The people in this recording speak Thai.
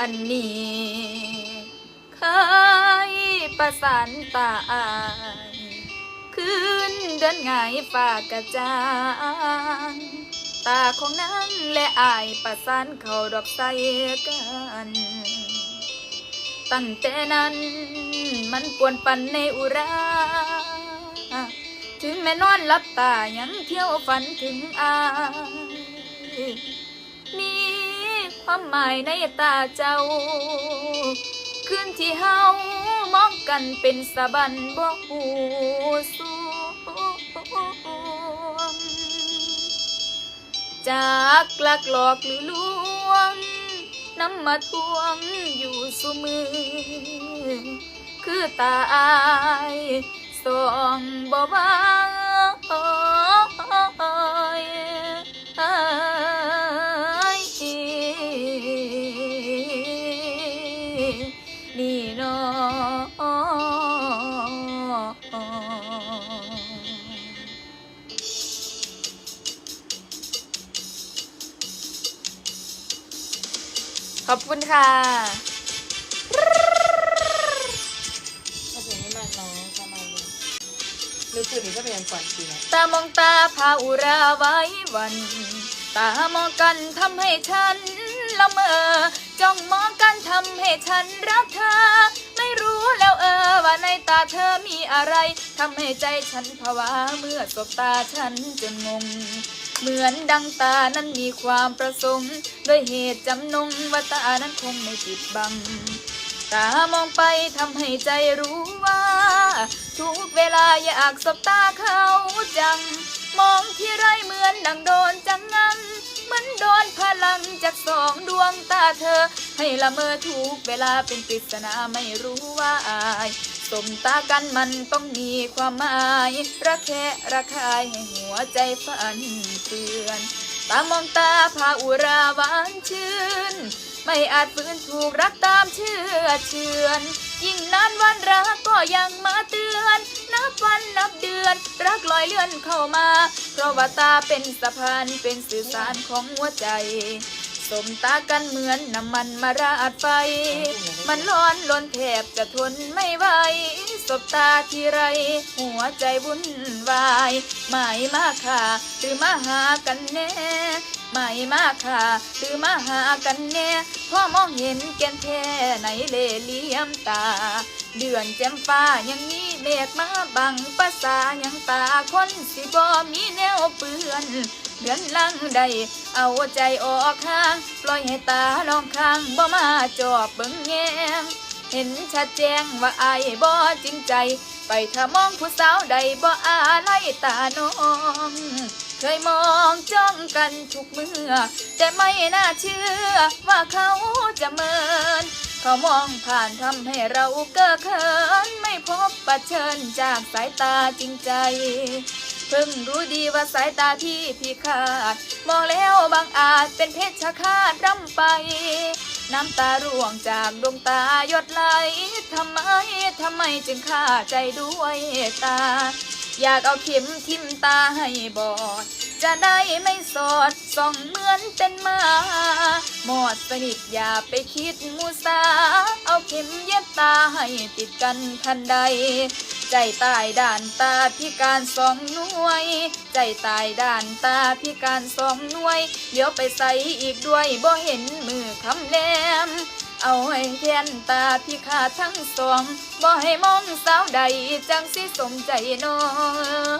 อันนี้เคยประสานตาอายคืนเดินไงายฝากกระจางตาของนางและอายประสานเขาดอกใสกันตั้งแต่นั้นมันปวนปันในอุรา ถึงแม่นอนหลับตายังเที่ยวฝันถึงอายมี ความหมายในตาเจ้า คืนที่เฮามองกันเป็นสะบันบ่หูสวงจากลักหลอกหรือลวงน้ำมาทวงอยู่สุมือ คือตาอายส่องบ่บา นี่เน้องขอบคุณค่ะถ้าเพลงไม่มากน้องสบายเลยรู้สึกนี่ก็เป็นก่อนจริงนะตามองตาพาอุราไว้วัน ตามองกันทำให้ฉันละเมอ จ้องมองกันทำให้ฉันรักเธอ ไม่รู้แล้วเออว่าในตาเธอมีอะไรทำให้ใจฉันผวาเมื่อสบตาฉันจนงง เหมือนดังตานั้นมีความประสงค์ด้วยเหตุจำนงว่าตานั้นคงไม่ปิดบัง ตามองไปทำให้ใจรู้ว่า ทุกเวลาอยากสบตาเขาจัง มองที่ไรเหมือนดังโดนจังงัง เหมือนโดนพลังจากสองดวงตาเธอ ให้ละเมอทุกเวลาเป็นปริศนาไม่รู้ว่าอายสมตากันมันต้องมีความหมายระแคะระคายให้หัวใจฝันเตือน ตามองตาพาอุราหวานชื่น ไม่อาจฝืนถูกรักตามเชื่อเชือน ยิ่งนานวันรักก็ยังมาเตือน นับวันนับเดือน รักลอยเลื่อนเข้ามา เพราะว่าตาเป็นสะพานเป็นสื่อสารของหัวใจสมตากันเหมือนน้ำมันมาราดไฟ มันร้อนล้นแทบจะทนไม่ไหว สบตาทีไร หัวใจวุ่นวายไม่มาค่ะ หรือมาหากันแน่ไม่มาค่ะ หรือมาหากันแน่พ่อมองเห็นแก่นแท้ในเลเลียมตา เดือนแจ่มฟ้ายังมีเมฆมาบังภาษายังตาคนสิบ่มีแนวเปื้อนเดือนลังใด เอาใจออกข้าง ปล่อยให้ตาลองข้างบ่มาจอบเบิ่งแยง เห็นชัดแจ้งว่าอายบ่จริงใจ ไปถ้ามองผู้สาวใดบ่อาไลตาน้อง เคยมองจ้องกันทุกเมื่อ แต่ไม่น่าเชื่อว่าเขาจะเมิน เขามองผ่านทำให้เราเก้อเขิน ไม่พบประเชิญจากสายตาจริงใจเพิ่งรู้ดีว่าสายตาที่พี่ขาด มองแล้วบางอาจเป็นเพชฌฆาตร่ำไป น้ำตาร่วงจากดวงตาหยดไหลทำไมทำไมจึงฆ่าใจด้วยตา อยากเอาเข็มทิ่มตาให้บอด จะได้ไม่สอดส่องเหมือนเป็นมา หมดสนิทอย่าไปคิดมูสา เอาเข็มเย็บตาให้ติดกันทันใด ใจตายด่านตาพิการสองหน่วย ใจตายด่านตาพิการสองหน่วย เดี๋ยวไปใส่อีกด้วยบ่เห็นมือคำ เอาให้เทนตาพี่ขาทั้งสองบ่ให้มองสาวใดจังสิสมใจน้อง